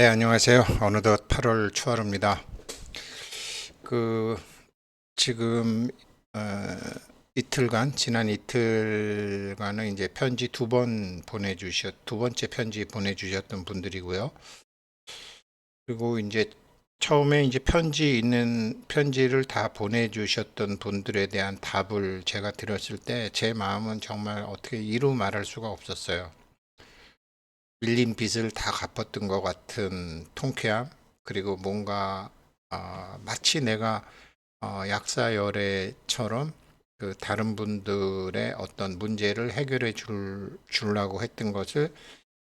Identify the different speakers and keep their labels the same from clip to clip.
Speaker 1: 네, 안녕하세요. 어느덧 8월 초하루입니다. 그 지금 어, 이틀간 지난 이틀간은 이제 편지 두 번 보내주셨 두 번째 편지 보내주셨던 분들이고요. 그리고 이제 처음에 이제 편지 있는 편지를 다 보내주셨던 분들에 대한 답을 제가 드렸을 때 제 마음은 정말 어떻게 이루 말할 수가 없었어요. 밀린 빚을 다 갚았던 것 같은 통쾌함 그리고 뭔가 어, 마치 내가 어, 약사열애처럼 그 다른 분들의 어떤 문제를 해결해 줄 주려고 했던 것을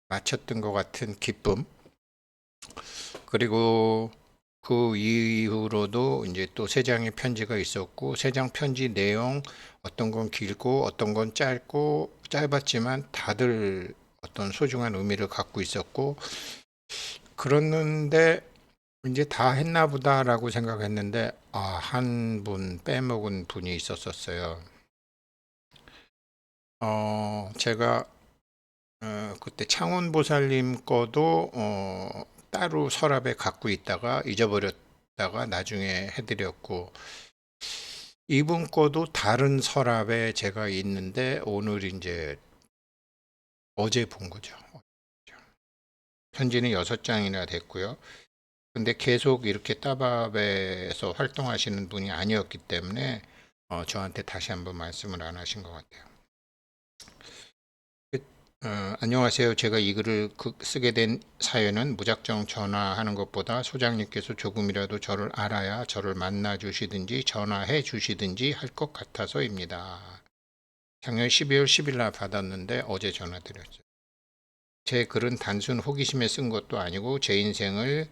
Speaker 1: 마쳤던 것 같은 기쁨. 그리고 그 이후로도 이제 또 세 장의 편지가 있었고 세 장 편지 내용 어떤 건 길고 어떤 건 짧고 짧았지만 다들 어떤 소중한 의미를 갖고 있었고 그랬는데 이제 다 했나 보다라고 생각했는데 아, 한 분 빼먹은 분이 있었었어요. 어, 제가 어, 그때 창원 보살님 거도 어, 따로 서랍에 갖고 있다가 잊어버렸다가 나중에 해드렸고 이분 거도 다른 서랍에 제가 있는데 오늘 이제 어제 본 거죠. 편지는 여섯 장이나 됐고요. 근데 계속 이렇게 따밥에서 활동하시는 분이 아니었기 때문에 어, 저한테 다시 한번 말씀을 안 하신 것 같아요. 어, 안녕하세요. 제가 이 글을 그- 쓰게 된 사연은 무작정 전화하는 것보다 소장님께서 조금이라도 저를 알아야 저를 만나 주시든지 전화해 주시든지 할 것 같아서입니다. 작년 12월 10일 날 받았는데 어제 전화드렸죠. 제 글은 단순 호기심에 쓴 것도 아니고 제 인생을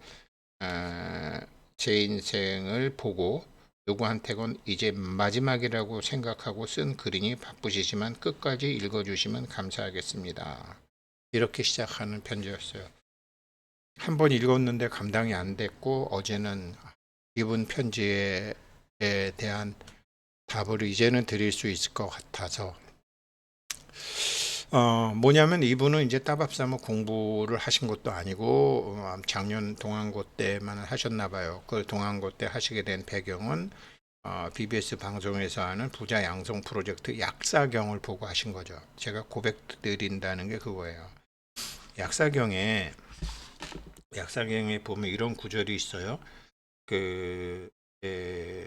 Speaker 1: 아, 제 인생을 보고 누구한테건 이제 마지막이라고 생각하고 쓴 글이니 바쁘시지만 끝까지 읽어주시면 감사하겠습니다. 이렇게 시작하는 편지였어요. 한 번 읽었는데 감당이 안 됐고 어제는 이분 편지에 대한 답을 이제는 드릴 수 있을 것 같아서 어 뭐냐면 이분은 이제 따밥사모 공부를 하신 것도 아니고 어, 작년 동안고 때만 하셨나 봐요. 그 동안고 때 하시게 된 배경은 어, BBS 방송에서 하는 부자 양성 프로젝트 약사경을 보고 하신 거죠. 제가 고백 드린다는 게 그거예요. 약사경에 약사경에 보면 이런 구절이 있어요. 그 에, 음,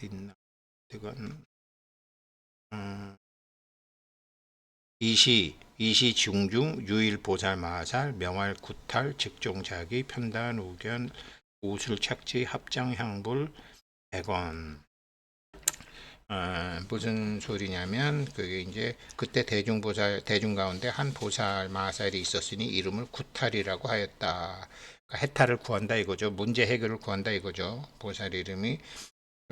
Speaker 1: 어디 있나? 이건 음, 이시 이시 중중 유일 보살 마살 명활 구탈 직종자기 편단 우견 우술 착지 합장 향불 백원 어, 무슨 소리냐면 그게 이제 그때 대중 보살 대중 가운데 한 보살 마살이 있었으니 이름을 구탈이라고 하였다. 그러니까 해탈을 구한다 이거죠. 문제 해결을 구한다 이거죠. 보살 이름이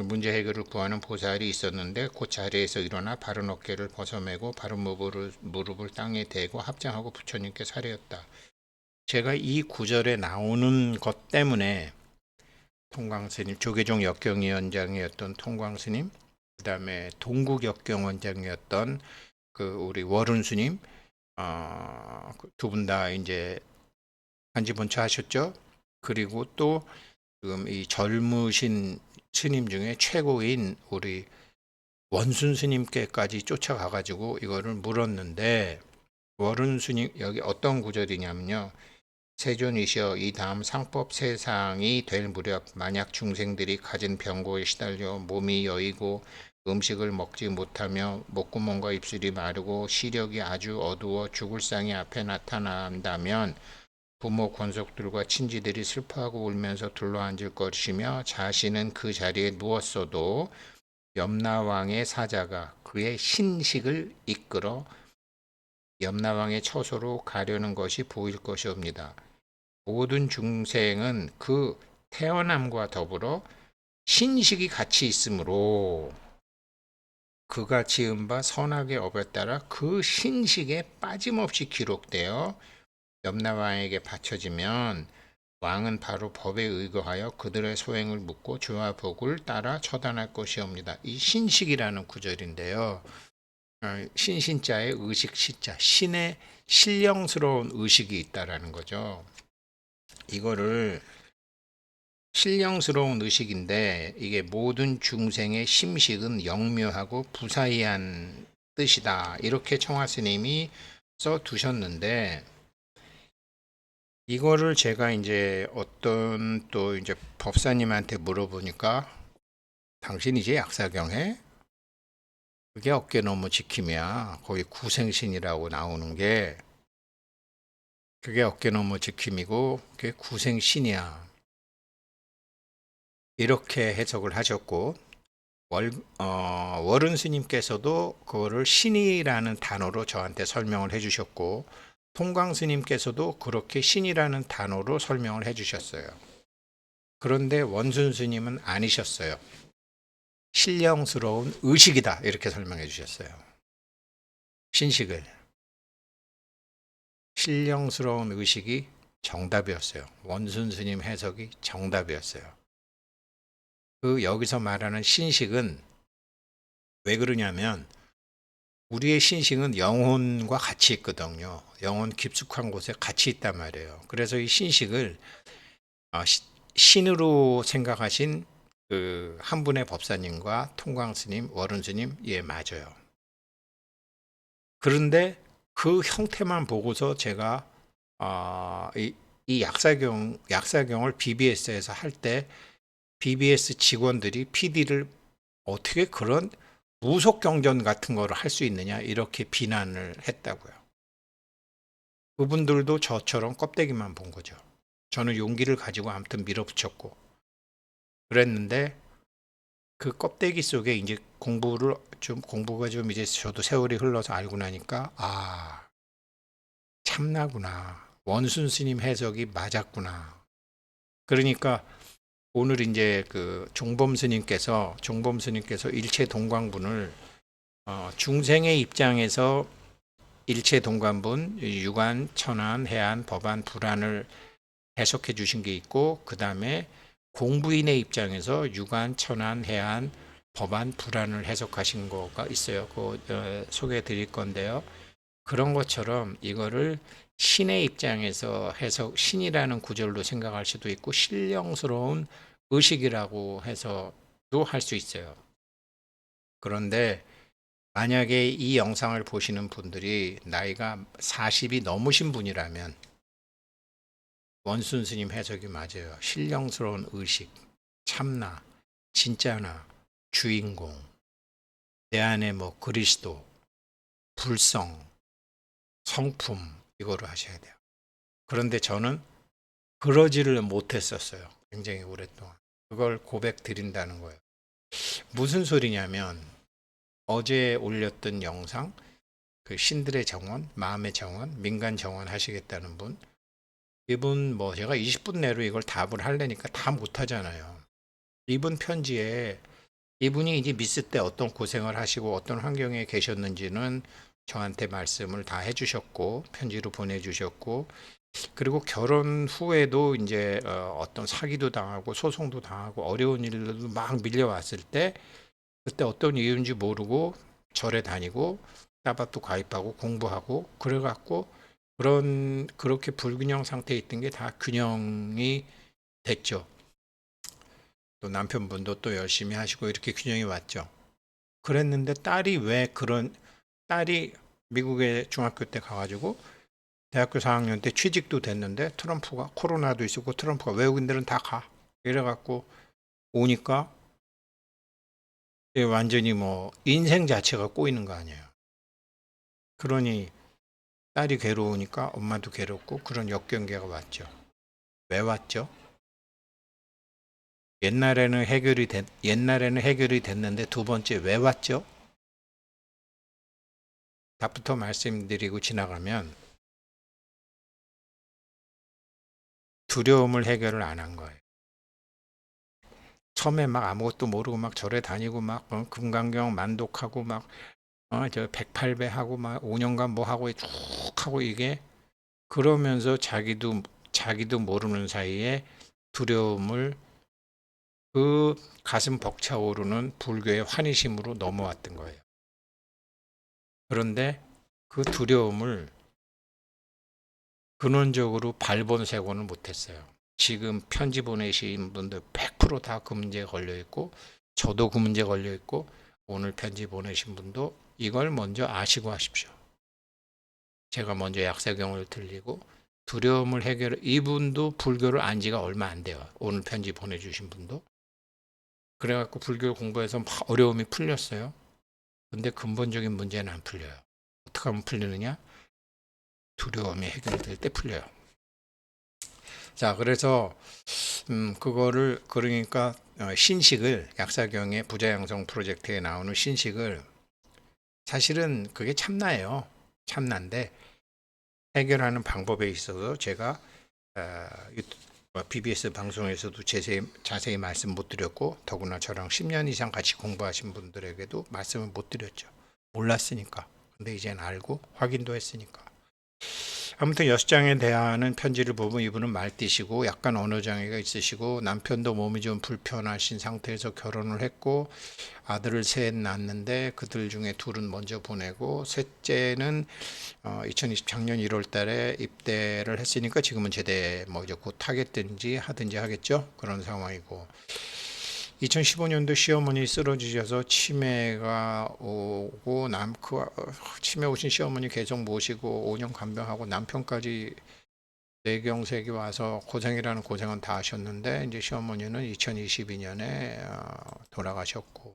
Speaker 1: 문제 해결을 구하는 보살이 있었는데 그 자리에서 일어나 바른 어깨를 벗어매고 바른 무릎을, 무릎을 땅에 대고 합장하고 부처님께 사례였다. 제가 이 구절에 나오는 것 때문에 통광스님, 조계종 역경위원장이었던 통광스님, 그 다음에 동국역경원장이었던 그 우리 월운스님, 어, 두분 다 이제 한지 본처 하셨죠. 그리고 또 지금 이 젊으신 스님 중에 최고인 우리 원순 스님께까지 쫓아가 가지고 이거를 물었는데 월은 스님 여기 어떤 구절이냐면요. 세존이시여 이 다음 상법 세상이 될 무렵 만약 중생들이 가진 병고에 시달려 몸이 여이고 음식을 먹지 못하며 목구멍과 입술이 마르고 시력이 아주 어두워 죽을 상이 앞에 나타난다면 부모 권속들과 친지들이 슬퍼하고 울면서 둘러앉을 것이며 자신은 그 자리에 누웠어도 염라왕의 사자가 그의 신식을 이끌어 염라왕의 처소로 가려는 것이 보일 것이옵니다. 모든 중생은 그 태어남과 더불어 신식이 같이 있으므로 그가 지은 바 선악의 업에 따라 그 신식에 빠짐없이 기록되어 염라왕에게 바쳐지면 왕은 바로 법에 의거하여 그들의 소행을 묻고 죄와 복을 따라 처단할 것이옵니다. 이 신식이라는 구절인데요. 어, 신신자의 의식 시자 신의 신령스러운 의식이 있다라는 거죠. 이거를 신령스러운 의식인데 이게 모든 중생의 심식은 영묘하고 부사이한 뜻이다. 이렇게 청화 스님이 써 두셨는데 이거를 제가 이제 어떤 또 이제 법사님한테 물어보니까 당신 이제 약사경해? 그게 어깨 너머 지킴이야. 거기 구생신이라고 나오는 게 그게 어깨 너머 지킴이고 그게 구생신이야. 이렇게 해석을 하셨고 월, 어, 월은 스님께서도 그거를 신이라는 단어로 저한테 설명을 해주셨고 통광 스님께서도 그렇게 신이라는 단어로 설명을 해주셨어요. 그런데 원순 스님은 아니셨어요. 신령스러운 의식이다 이렇게 설명해 주셨어요. 신식을 신령스러운 의식이 정답이었어요. 원순 스님 해석이 정답이었어요. 그 여기서 말하는 신식은 왜 그러냐면 우리의 신식은 영혼과 같이 있거든요. 영혼 깊숙한 곳에 같이 있단 말이에요. 그래서 이 신식을 어, 시- 신으로 생각하신 그 한 분의 법사님과 통광 스님, 월은 스님, 예, 맞아요. 그런데 그 형태만 보고서 제가 아, 이, 이 약사경 약사경을 BBS에서 할 때 BBS 직원들이 PD를 어떻게 그런 무속 경전 같은 거를 할 수 있느냐 이렇게 비난을 했다고요. 그분들도 저처럼 껍데기만 본 거죠. 저는 용기를 가지고 아무튼 밀어붙였고 그랬는데 그 껍데기 속에 이제 공부를 좀 공부가 좀 이제 저도 세월이 흘러서 알고 나니까 아 참나구나 원순 스님 해석이 맞았구나. 그러니까 오늘 이제 그 종범 스님께서 종범 스님께서 일체 동광분을 어, 중생의 입장에서 일체 동관분, 유관, 천안, 해안, 법안, 불안을 해석해 주신 게 있고 그 다음에 공부인의 입장에서 유관, 천안, 해안, 법안, 불안을 해석하신 거가 있어요. 그 어, 소개해 드릴 건데요. 그런 것처럼 이거를 신의 입장에서 해석 신이라는 구절로 생각할 수도 있고 신령스러운 의식이라고 해서도 할 수 있어요. 그런데 만약에 이 영상을 보시는 분들이 나이가 40이 넘으신 분이라면 원순 스님 해석이 맞아요. 신령스러운 의식, 참나, 진짜나, 주인공, 내 안에 뭐 그리스도, 불성, 성품 이거를 하셔야 돼요. 그런데 저는 그러지를 못했었어요. 굉장히 오랫동안. 그걸 고백 드린다는 거예요. 무슨 소리냐면 어제 올렸던 영상 그 신들의 정원, 마음의 정원, 민간 정원 하시겠다는 분 이분 뭐 제가 20분 내로 이걸 답을 하려니까 다 못하잖아요. 이분 편지에 이분이 이제 미스 때 어떤 고생을 하시고 어떤 환경에 계셨는지는 저한테 말씀을 다 해주셨고 편지로 보내주셨고 그리고 결혼 후에도 이제 어, 어떤 사기도 당하고 소송도 당하고 어려운 일들도 막 밀려왔을 때 그때 어떤 이유인지 모르고 절에 다니고 따박도 가입하고 공부하고 그래갖고 그런 그렇게 불균형 상태에 있던 게 다 균형이 됐죠. 또 남편분도 또 열심히 하시고 이렇게 균형이 왔죠. 그랬는데 딸이 왜 그런 딸이 미국에 중학교 때 가가지고 대학교 4학년 때 취직도 됐는데 트럼프가 코로나도 있었고 트럼프가 외국인들은 다 가. 이래갖고 오니까 완전히 뭐 인생 자체가 꼬이는 거 아니에요. 그러니 딸이 괴로우니까 엄마도 괴롭고 그런 역경계가 왔죠. 왜 왔죠? 옛날에는 해결이 됐, 옛날에는 해결이 됐는데 두 번째 왜 왔죠? 답부터 말씀드리고 지나가면 두려움을 해결을 안 한 거예요. 처음에 막 아무것도 모르고 막 절에 다니고 막 어, 금강경 만독하고 막 어, 저 108배 하고 막 5년간 뭐 하고 쭉 하고 이게 그러면서 자기도 자기도 모르는 사이에 두려움을 그 가슴 벅차오르는 불교의 환희심으로 넘어왔던 거예요. 그런데 그 두려움을 근원적으로 발본색원을 못했어요. 지금 편지 보내신 분들 100%다 그 문제에 걸려 있고 저도 그 문제 걸려 있고 오늘 편지 보내신 분도 이걸 먼저 아시고 하십시오. 제가 먼저 약사경을 들리고 두려움을 해결 이분도 불교를 안 지가 얼마 안 돼요. 오늘 편지 보내주신 분도 그래갖고 불교 공부해서 막 어려움이 풀렸어요. 근데 근본적인 문제는 안 풀려요. 어떻게 하면 풀리느냐? 두려움이 해결될 때 풀려요. 자, 그래서 음, 그거를 그러니까 어, 신식을 약사경의 부자 양성 프로젝트에 나오는 신식을 사실은 그게 참나예요. 참나인데 해결하는 방법에 있어서 제가 어, 어, BBS 방송에서도 자세히, 자세히 말씀 못 드렸고 더구나 저랑 10년 이상 같이 공부하신 분들에게도 말씀을 못 드렸죠. 몰랐으니까. 근데 이젠 알고 확인도 했으니까. 아무튼 여섯 장에 대한 편지를 보면 이분은 말띠시고 약간 언어 장애가 있으시고 남편도 몸이 좀 불편하신 상태에서 결혼을 했고 아들을 셋 낳았는데 그들 중에 둘은 먼저 보내고 셋째는 어, 2020 작년 1월 달에 입대를 했으니까 지금은 제대 뭐 이제 곧 하겠든지 하든지 하겠죠. 그런 상황이고 2015년도 시어머니 쓰러지셔서 치매가 오고 남그 치매 오신 시어머니 계속 모시고 5년 간병하고 남편까지 뇌경색이 와서 고생이라는 고생은 다 하셨는데 이제 시어머니는 2022년에 어, 돌아가셨고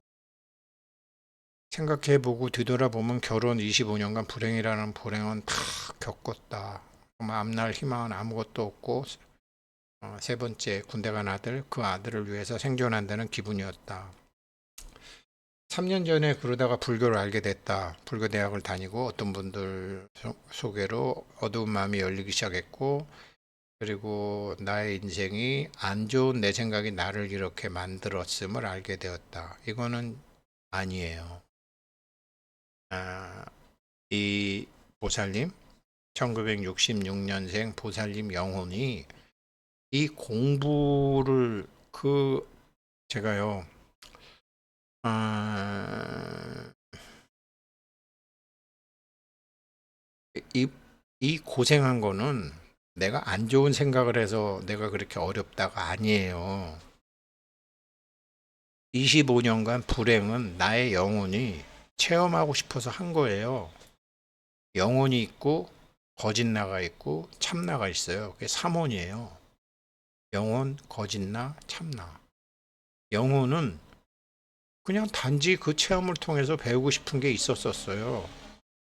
Speaker 1: 생각해보고 뒤돌아보면 결혼 25년간 불행이라는 불행은 다 겪었다. 정말 앞날 희망은 아무것도 없고 어, 세 번째 군대 간 아들 그 아들을 위해서 생존한다는 기분이었다. 3년 전에 그러다가 불교를 알게 됐다. 불교 대학을 다니고 어떤 분들 소- 소개로 어두운 마음이 열리기 시작했고 그리고 나의 인생이 안 좋은 내 생각이 나를 이렇게 만들었음을 알게 되었다. 이거는 아니에요. 아, 이 보살님 1966년생 보살님 영혼이 이 공부를 그 제가요 아, 이, 이 고생한 거는 내가 안 좋은 생각을 해서 내가 그렇게 어렵다가 아니에요. 25년간 불행은 나의 영혼이 체험하고 싶어서 한 거예요. 영혼이 있고 거짓나가 있고 참나가 있어요. 그게 삼원이에요. 영혼, 거짓나, 참나. 영혼은 그냥 단지 그 체험을 통해서 배우고 싶은 게 있었었어요.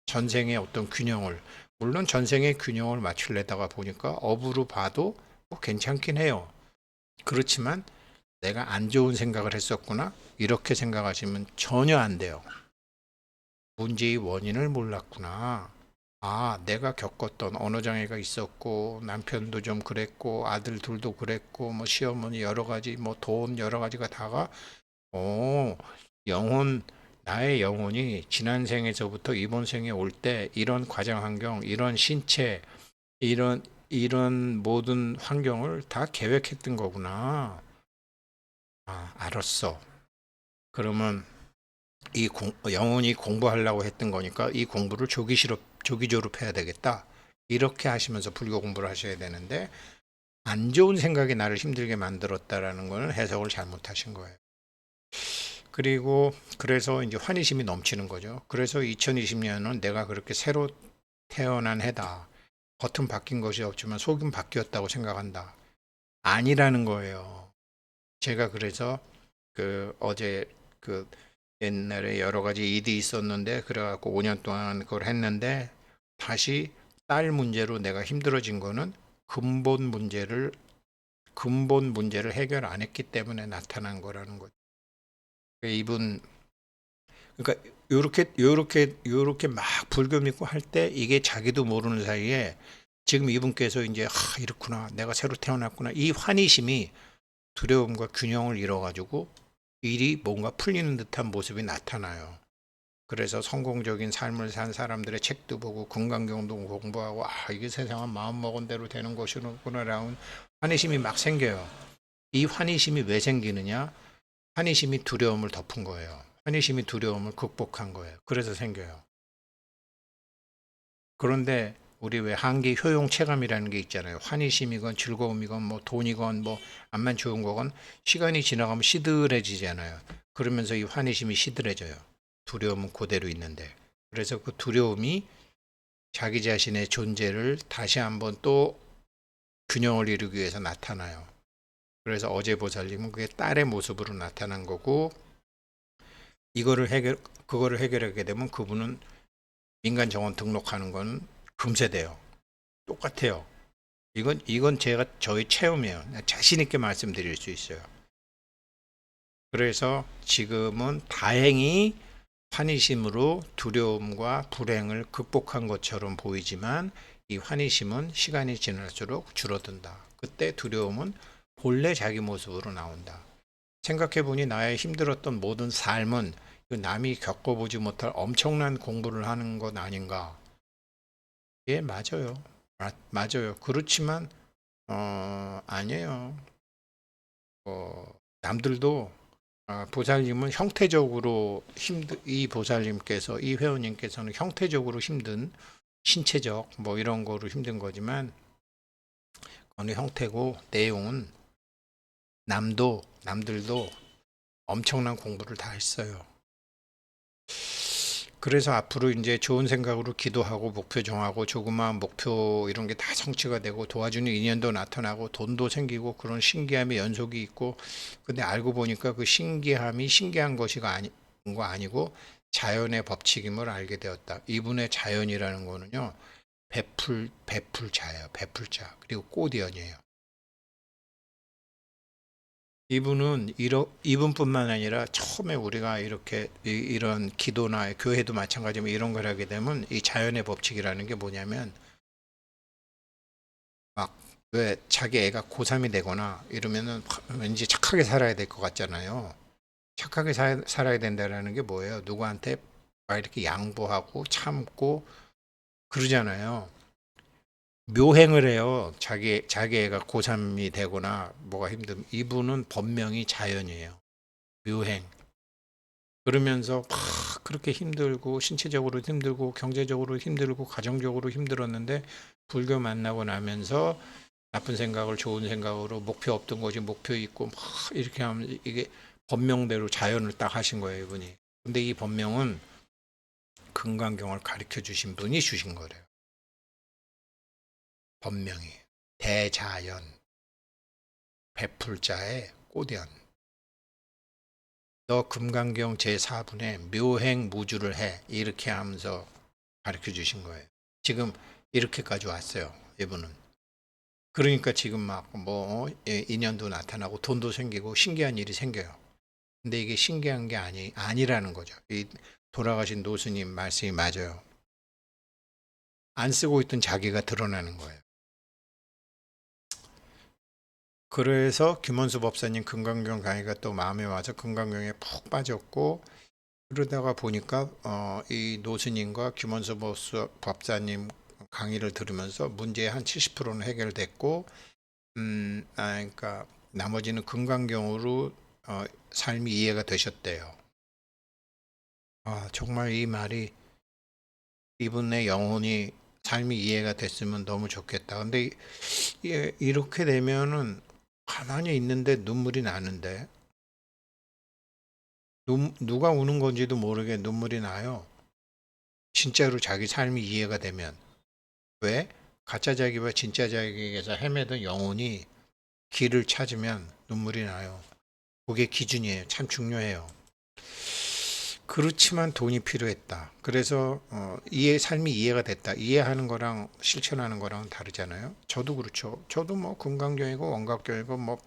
Speaker 1: 전생의 어떤 균형을. 물론 전생의 균형을 맞추려다가 보니까 업으로 봐도 뭐 괜찮긴 해요. 그렇지만 내가 안 좋은 생각을 했었구나. 이렇게 생각하시면 전혀 안 돼요. 문제의 원인을 몰랐구나. 아, 내가 겪었던 언어 장애가 있었고 남편도 좀 그랬고 아들 둘도 그랬고 뭐 시어머니 여러 가지 뭐 돈 여러 가지가 다가 오, 영혼 나의 영혼이 지난 생에서부터 이번 생에 올 때 이런 과정 환경, 이런 신체, 이런 이런 모든 환경을 다 계획했던 거구나. 아, 알았어. 그러면 이 공, 영혼이 공부하려고 했던 거니까 이 공부를 조기 실업, 조기 졸업해야 되겠다. 이렇게 하시면서 불교 공부를 하셔야 되는데 안 좋은 생각이 나를 힘들게 만들었다라는 거는 해석을 잘못하신 거예요. 그리고 그래서 이제 환희심이 넘치는 거죠. 그래서 2020년은 내가 그렇게 새로 태어난 해다. 겉은 바뀐 것이 없지만 속은 바뀌었다고 생각한다. 아니라는 거예요. 제가 그래서 그 어제 그 옛날에 여러 가지 일이 있었는데 그래갖고 5년 동안 그걸 했는데 다시 딸 문제로 내가 힘들어진 거는 근본 문제를 근본 문제를 해결 안 했기 때문에 나타난 거라는 거죠. 이분 그러니까 요렇게 요렇게 요렇게 막 불교 믿고 할 때 이게 자기도 모르는 사이에 지금 이분께서 이제 아 이렇구나 내가 새로 태어났구나 이 환희심이 두려움과 균형을 잃어가지고 일이 뭔가 풀리는 듯한 모습이 나타나요. 그래서 성공적인 삶을 산 사람들의 책도 보고 건강경도 공부하고 아 이게 세상은 마음 먹은 대로 되는 것이구나라는 환희심이 막 생겨요. 이 환희심이 왜 생기느냐? 환희심이 두려움을 덮은 거예요. 환희심이 두려움을 극복한 거예요. 그래서 생겨요. 그런데 우리 왜 한계 효용 체감이라는 게 있잖아요. 환희심이건 즐거움이건 뭐 돈이건 뭐 암만 좋은 거건 시간이 지나가면 시들해지잖아요. 그러면서 이 환희심이 시들해져요. 두려움은 그대로 있는데. 그래서 그 두려움이 자기 자신의 존재를 다시 한번 또 균형을 이루기 위해서 나타나요. 그래서 어제 보살님은 그게 딸의 모습으로 나타난 거고 이거를 해결 그거를 해결하게 되면 그분은 민간 정원 등록하는 건 금세돼요. 똑같아요. 이건 이건 제가 저의 체험이에요. 자신 있게 말씀드릴 수 있어요. 그래서 지금은 다행히 환희심으로 두려움과 불행을 극복한 것처럼 보이지만 이 환희심은 시간이 지날수록 줄어든다. 그때 두려움은 본래 자기 모습으로 나온다. 생각해 보니 나의 힘들었던 모든 삶은 그 남이 겪어보지 못할 엄청난 공부를 하는 것 아닌가? 예, 맞아요. 마- 맞아요. 그렇지만 어, 아니에요. 어, 남들도 아, 보살님은 형태적으로 힘든 이 보살님께서 이 회원님께서는 형태적으로 힘든 신체적 뭐 이런 거로 힘든 거지만 어느 형태고 내용은 남도 남들도 엄청난 공부를 다 했어요. 그래서 앞으로 이제 좋은 생각으로 기도하고 목표 정하고 조그마한 목표 이런 게 다 성취가 되고 도와주는 인연도 나타나고 돈도 생기고 그런 신기함의 연속이 있고 근데 알고 보니까 그 신기함이 신기한 것이가 아니 거 아니고 자연의 법칙임을 알게 되었다. 이분의 자연이라는 거는요. 베풀 베풀자예요. 베풀자. 그리고 꽃이연이에요. 이분은 이러, 이분뿐만 아니라 처음에 우리가 이렇게 이, 이런 기도나 교회도 마찬가지면 이런 걸 하게 되면 이 자연의 법칙이라는 게 뭐냐면 막 왜 자기 애가 고3이 되거나 이러면은 왠지 착하게 살아야 될 것 같잖아요. 착하게 사, 살아야 된다라는 게 뭐예요? 누구한테 막 이렇게 양보하고 참고 그러잖아요. 묘행을 해요. 자기 자기 애가 고3이 되거나 뭐가 힘든 이분은 본명이 자연이에요. 묘행. 그러면서 막 그렇게 힘들고 신체적으로 힘들고 경제적으로 힘들고 가정적으로 힘들었는데 불교 만나고 나면서 나쁜 생각을 좋은 생각으로 목표 없던 것이 목표 있고 막 이렇게 하면 이게 법명대로 자연을 딱 하신 거예요, 이분이. 근데 이 법명은 금강경을 가르쳐 주신 분이 주신 거래요. 법명이 대자연 베풀자의 꽃연 너 금강경 제4분에 묘행 무주를 해 이렇게 하면서 가르쳐 주신 거예요. 지금 이렇게까지 왔어요. 이분은. 그러니까 지금 막 뭐 인연도 나타나고 돈도 생기고 신기한 일이 생겨요. 근데 이게 신기한 게 아니 아니라는 거죠. 이 돌아가신 노스님 말씀이 맞아요. 안 쓰고 있던 자기가 드러나는 거예요. 그래서 김원수 법사님 금강경 강의가 또 마음에 와서 금강경에 푹 빠졌고 그러다가 보니까 어, 이 노스님과 김원수 법사님 강의를 들으면서 문제의 한 70%는 해결됐고 음, 아, 그러니까 나머지는 금강경으로 어, 삶이 이해가 되셨대요. 아, 정말 이 말이 이분의 영혼이 삶이 이해가 됐으면 너무 좋겠다. 근데 이렇게 되면은 가만히 있는데 눈물이 나는데 눈, 누가 우는 건지도 모르게 눈물이 나요. 진짜로 자기 삶이 이해가 되면 왜 가짜 자기와 진짜 자기에게서 헤매던 영혼이 길을 찾으면 눈물이 나요. 그게 기준이에요. 참 중요해요. 그렇지만 돈이 필요했다. 그래서 어, 이해 삶이 이해가 됐다. 이해하는 거랑 실천하는 거랑 다르잖아요. 저도 그렇죠. 저도 뭐 금강경이고 원각경이고 뭐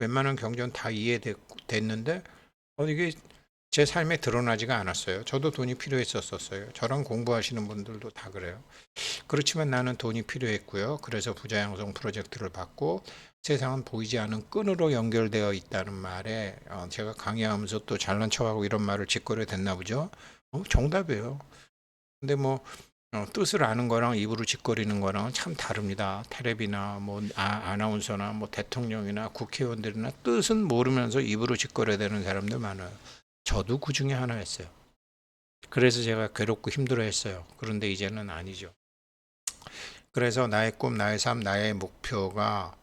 Speaker 1: 웬만한 경전 다 이해됐는데 어, 이게 제 삶에 드러나지가 않았어요. 저도 돈이 필요했었었어요. 저랑 공부하시는 분들도 다 그래요. 그렇지만 나는 돈이 필요했고요. 그래서 부자 양성 프로젝트를 받고 세상은 보이지 않는 끈으로 연결되어 있다는 말에 어, 제가 강의하면서 또 잘난 척하고 이런 말을 짓거려 됐나 보죠. 어, 정답이에요. 근데 뭐 어, 뜻을 아는 거랑 입으로 짓거리는 거랑 참 다릅니다. 텔레비나 뭐 아, 아나운서나 뭐 대통령이나 국회의원들이나 뜻은 모르면서 입으로 짓거려야 되는 사람들 많아요. 저도 그 중에 하나였어요. 그래서 제가 괴롭고 힘들어했어요. 그런데 이제는 아니죠. 그래서 나의 꿈, 나의 삶, 나의 목표가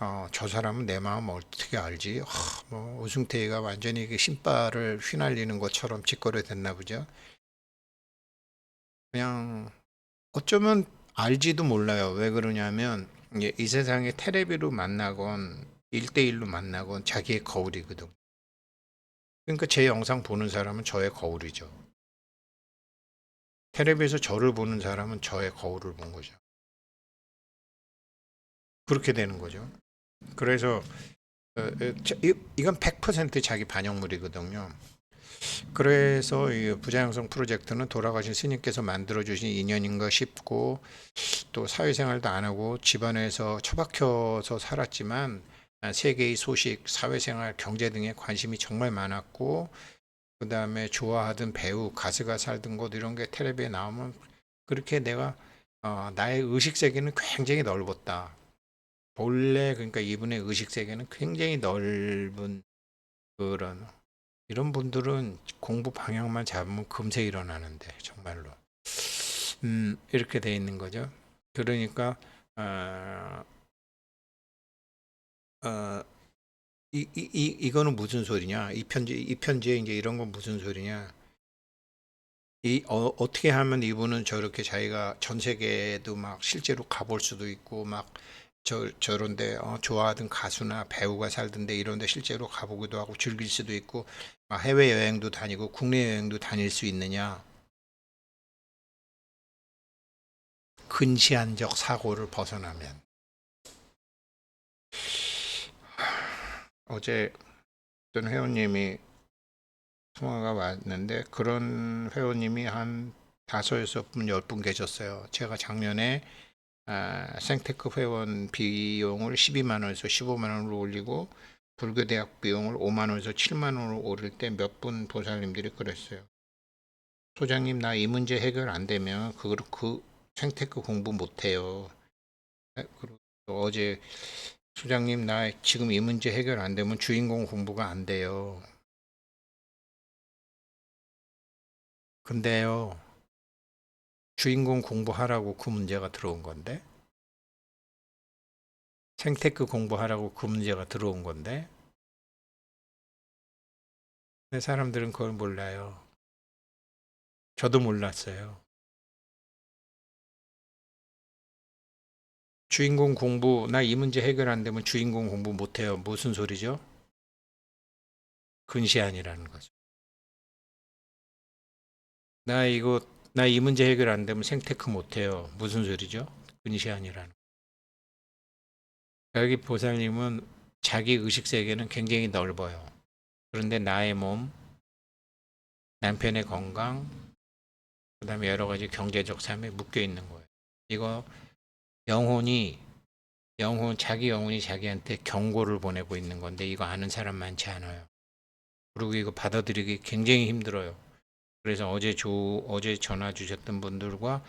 Speaker 1: 어, 저 사람은 내 마음 어떻게 알지? 하, 뭐 우승태이가 완전히 그 신발을 휘날리는 것처럼 짓거려 됐나 보죠. 그냥 어쩌면 알지도 몰라요. 왜 그러냐면 이 세상에 테레비로 만나건 일대일로 만나건 자기의 거울이거든. 그러니까 제 영상 보는 사람은 저의 거울이죠. 텔레비에서 저를 보는 사람은 저의 거울을 본 거죠. 그렇게 되는 거죠. 그래서 어, 어, 이건 100% 자기 반영물이거든요. 그래서 이 부자양성 프로젝트는 돌아가신 스님께서 만들어 주신 인연인가 싶고 또 사회생활도 안 하고 집안에서 처박혀서 살았지만 아, 세계의 소식, 사회생활, 경제 등에 관심이 정말 많았고 그 다음에 좋아하던 배우, 가수가 살던 곳 이런 게 텔레비에 나오면 그렇게 내가 어, 나의 의식 세계는 굉장히 넓었다. 본래 그러니까 이분의 의식 세계는 굉장히 넓은 그런 이런 분들은 공부 방향만 잡으면 금세 일어나는데 정말로 음, 이렇게 돼 있는 거죠. 그러니까 어, 어, 이, 이, 이, 이거는 무슨 소리냐? 이 편지, 이 편지에 이제 이런 건 무슨 소리냐? 이, 어, 어떻게 하면 이분은 저렇게 자기가 전 세계에도 막 실제로 가볼 수도 있고, 막, 저, 저런데, 어, 좋아하던 가수나 배우가 살던데 이런데 실제로 가보기도 하고 즐길 수도 있고, 막 해외 여행도 다니고, 국내 여행도 다닐 수 있느냐? 근시안적 사고를 벗어나면. 어제 어떤 회원님이 통화가 왔는데 그런 회원님이 한 다섯 여섯 분, 열 분 계셨어요. 제가 작년에 아, 생테크 회원 비용을 12만 원에서 15만 원으로 올리고 불교 대학 비용을 5만 원에서 7만 원으로 올릴 때몇 분 보살님들이 그랬어요. 소장님 나 이 문제 해결 안 되면 그, 그 생테크 공부 못 해요. 그리고 또 어제 소장님 나 지금 이 문제 해결 안 되면 주인공 공부가 안 돼요. 근데요. 주인공 공부하라고 그 문제가 들어온 건데 생테크 공부하라고 그 문제가 들어온 건데 근데 사람들은 그걸 몰라요. 저도 몰랐어요. 주인공 공부 나 이 문제 해결 안 되면 주인공 공부 못 해요. 무슨 소리죠? 근시안이라는 거죠. 나 이거 나 이 문제 해결 안 되면 생테크 못 해요. 무슨 소리죠? 근시안이라는. 여기 보살님은 자기 의식 세계는 굉장히 넓어요. 그런데 나의 몸, 남편의 건강, 그다음에 여러 가지 경제적 삶에 묶여 있는 거예요. 이거 영혼이 영혼 자기 영혼이 자기한테 경고를 보내고 있는 건데 이거 아는 사람 많지 않아요. 그리고 이거 받아들이기 굉장히 힘들어요. 그래서 어제 조 어제 전화 주셨던 분들과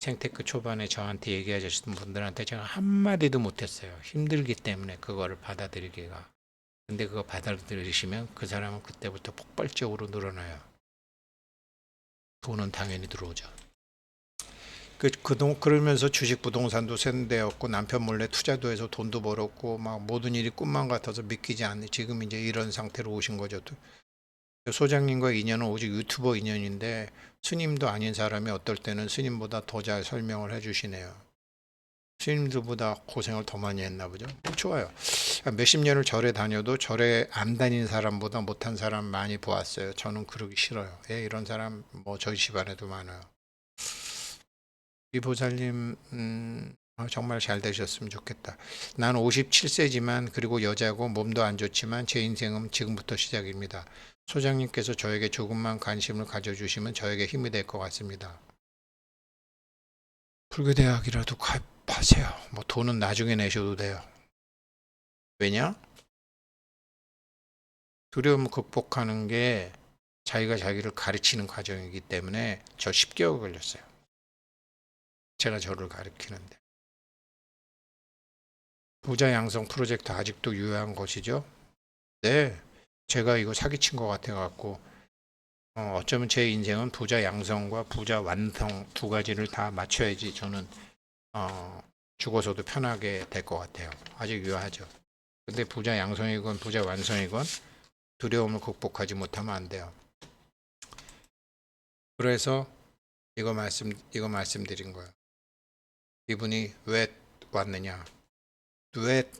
Speaker 1: 생테크 초반에 저한테 얘기하셨던 분들한테 제가 한마디도 못했어요. 힘들기 때문에 그거를 받아들이기가. 근데 그거 받아들이시면 그 사람은 그때부터 폭발적으로 늘어나요. 돈은 당연히 들어오죠. 그, 그 동, 그러면서 주식 부동산도 샌데였고 남편 몰래 투자도 해서 돈도 벌었고 막 모든 일이 꿈만 같아서 믿기지 않는 지금 이제 이런 상태로 오신 거죠. 또 소장님과 인연은 오직 유튜버 인연인데 스님도 아닌 사람이 어떨 때는 스님보다 더 잘 설명을 해주시네요. 스님들보다 고생을 더 많이 했나 보죠. 좋아요. 몇십 년을 절에 다녀도 절에 안 다닌 사람보다 못한 사람 많이 보았어요. 저는 그러기 싫어요. 예, 이런 사람 뭐 저희 집안에도 많아요. 이 보살님 음, 아, 정말 잘 되셨으면 좋겠다. 난 57세지만 그리고 여자고 몸도 안 좋지만 제 인생은 지금부터 시작입니다. 소장님께서 저에게 조금만 관심을 가져주시면 저에게 힘이 될 것 같습니다. 불교대학이라도 가입하세요. 뭐 돈은 나중에 내셔도 돼요. 왜냐? 두려움 극복하는 게 자기가 자기를 가르치는 과정이기 때문에 저 10개월 걸렸어요. 제가 저를 가르치는데. 부자 양성 프로젝트 아직도 유효한 것이죠? 네. 제가 이거 사기친 것 같아 갖고 어, 어쩌면 제 인생은 부자 양성과 부자 완성 두 가지를 다 맞춰야지 저는 어, 죽어서도 편하게 될 것 같아요. 아주 유효하죠. 근데 부자 양성이건 부자 완성이건 두려움을 극복하지 못하면 안 돼요. 그래서 이거 말씀 이거 말씀드린 거예요. 이분이 왜 왔느냐? 왜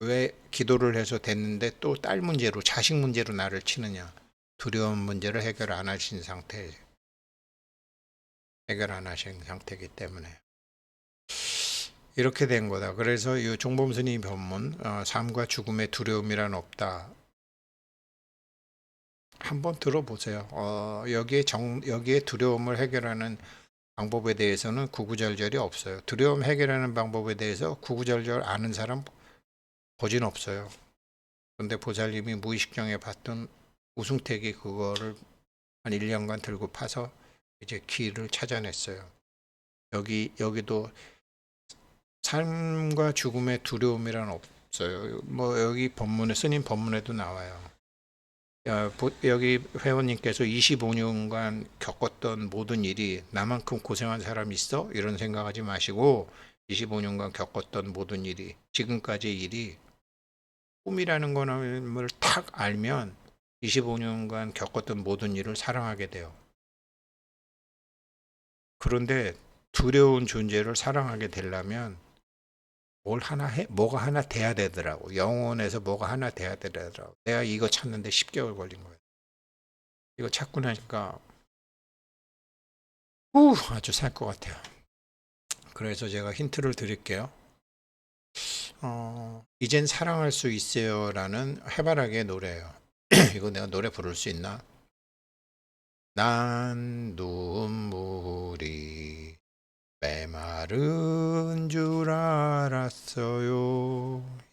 Speaker 1: 왜 기도를 해서 됐는데 또 딸 문제로 자식 문제로 나를 치느냐? 두려움 문제를 해결 안 하신 상태 해결 안 하신 상태이기 때문에 이렇게 된 거다. 그래서 이 종범스님 본문 어, 삶과 죽음의 두려움이란 없다. 한번 들어보세요. 어, 여기에 정 여기에 두려움을 해결하는 방법에 대해서는 구구절절이 없어요. 두려움 해결하는 방법에 대해서 구구절절 아는 사람 거진 없어요. 근데 보살님이 무의식경에 봤던 우승택이 그거를 한 1년간 들고 파서 이제 길을 찾아냈어요. 여기 여기도 삶과 죽음의 두려움이란 없어요. 뭐 여기 법문에 스님 법문에도 나와요. 여기 회원님께서 25년간 겪었던 모든 일이 나만큼 고생한 사람 있어? 이런 생각하지 마시고 25년간 겪었던 모든 일이 지금까지 일이 꿈이라는 거를 탁 알면 25년간 겪었던 모든 일을 사랑하게 돼요. 그런데 두려운 존재를 사랑하게 되려면 뭘 하나 해, 뭐가 하나 돼야 되더라고. 영혼에서 뭐가 하나 돼야 되더라고. 내가 이거 찾는데 10개월 걸린 거예요. 이거 찾고 나니까 우 아주 살 것 같아요. 그래서 제가 힌트를 드릴게요. 어, 이젠 사랑할 수 있어요 라는 해바라기의 노래예요. 이거 내가 노래 부를 수 있나? 난 눈물이 메마른 줄 알았어요.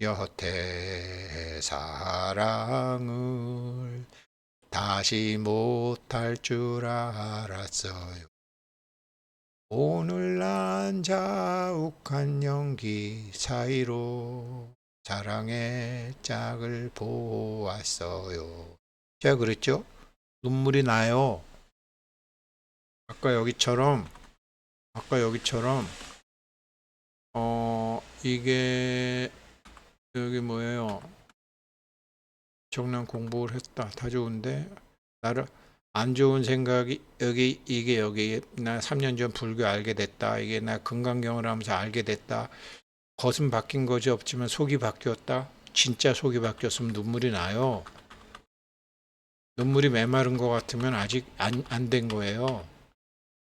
Speaker 1: 여태 사랑을 다시 못할 줄 알았어요. 오늘 난 자욱한 연기 사이로 사랑의 짝을 보았어요. 제가 그랬죠? 눈물이 나요. 아까 여기처럼 아까 여기처럼 어 이게 여기 뭐예요? 정량 공부를 했다. 다 좋은데 나를 안 좋은 생각이 여기 이게 여기 나 3년 전 불교 알게 됐다. 이게 나 금강경을 하면서 알게 됐다. 겉은 바뀐 것이 없지만 속이 바뀌었다. 진짜 속이 바뀌었으면 눈물이 나요. 눈물이 메마른 것 같으면 아직 안 안 된 거예요.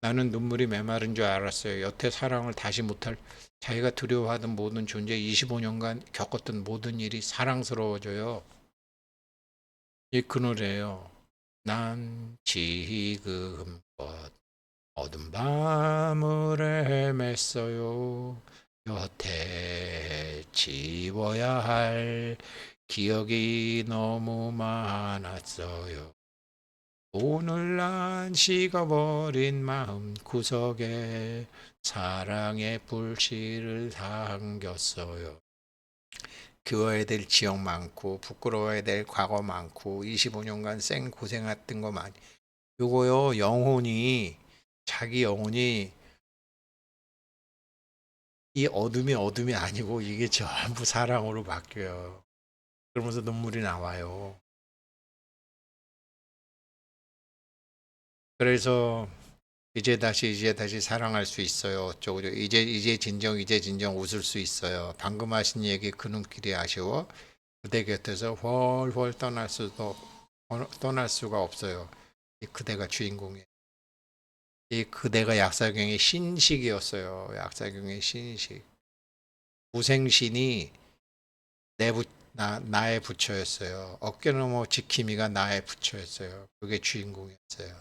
Speaker 1: 나는 눈물이 메마른 줄 알았어요. 여태 사랑을 다시 못할 자기가 두려워하던 모든 존재 25년간 겪었던 모든 일이 사랑스러워져요. 이그 노래예요. 난 지금껏 어둠 밤을 헤맸어요. 여태 지워야 할 기억이 너무 많았어요. 오늘 난 식어버린 마음 구석에 사랑의 불씨를 당겼어요. 그어야 될 지역 많고 부끄러워야 될 과거 많고 25년간 생 고생했던 거 많이 요거요 영혼이 자기 영혼이 이 어둠이 어둠이 아니고 이게 전부 사랑으로 바뀌어요. 그러면서 눈물이 나와요. 그래서 이제 다시 이제 다시 사랑할 수 있어요. 어쩌고. 이제 이제 진정 이제 진정 웃을 수 있어요. 방금 하신 얘기 그 눈길이 아쉬워. 그대 곁에서 훨훨 떠날 수도 어, 떠날 수가 없어요. 이 그대가 주인공이에요. 이 그대가 약사경의 신식이었어요. 약사경의 신식. 우생신이 내 부, 나, 나의 부처였어요. 어깨 너머 지킴이가 나의 부처였어요. 그게 주인공이었어요.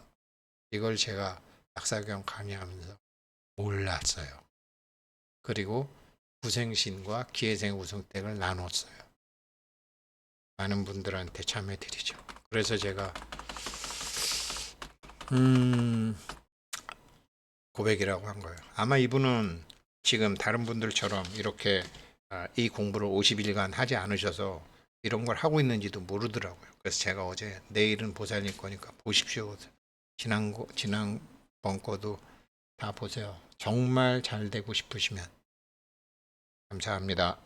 Speaker 1: 이걸 제가 약사경 강의하면서 몰랐어요. 그리고 구생신과 기회생 우승댁을 나눴어요. 많은 분들한테 참여드리죠. 그래서 제가 음 고백이라고 한 거예요. 아마 이분은 지금 다른 분들처럼 이렇게 아, 이 공부를 50일간 하지 않으셔서 이런 걸 하고 있는지도 모르더라고요. 그래서 제가 어제 내일은 보살님 거니까 보십시오. 지난 거 지난 번거도 다 보세요. 정말 잘 되고 싶으시면. 감사합니다.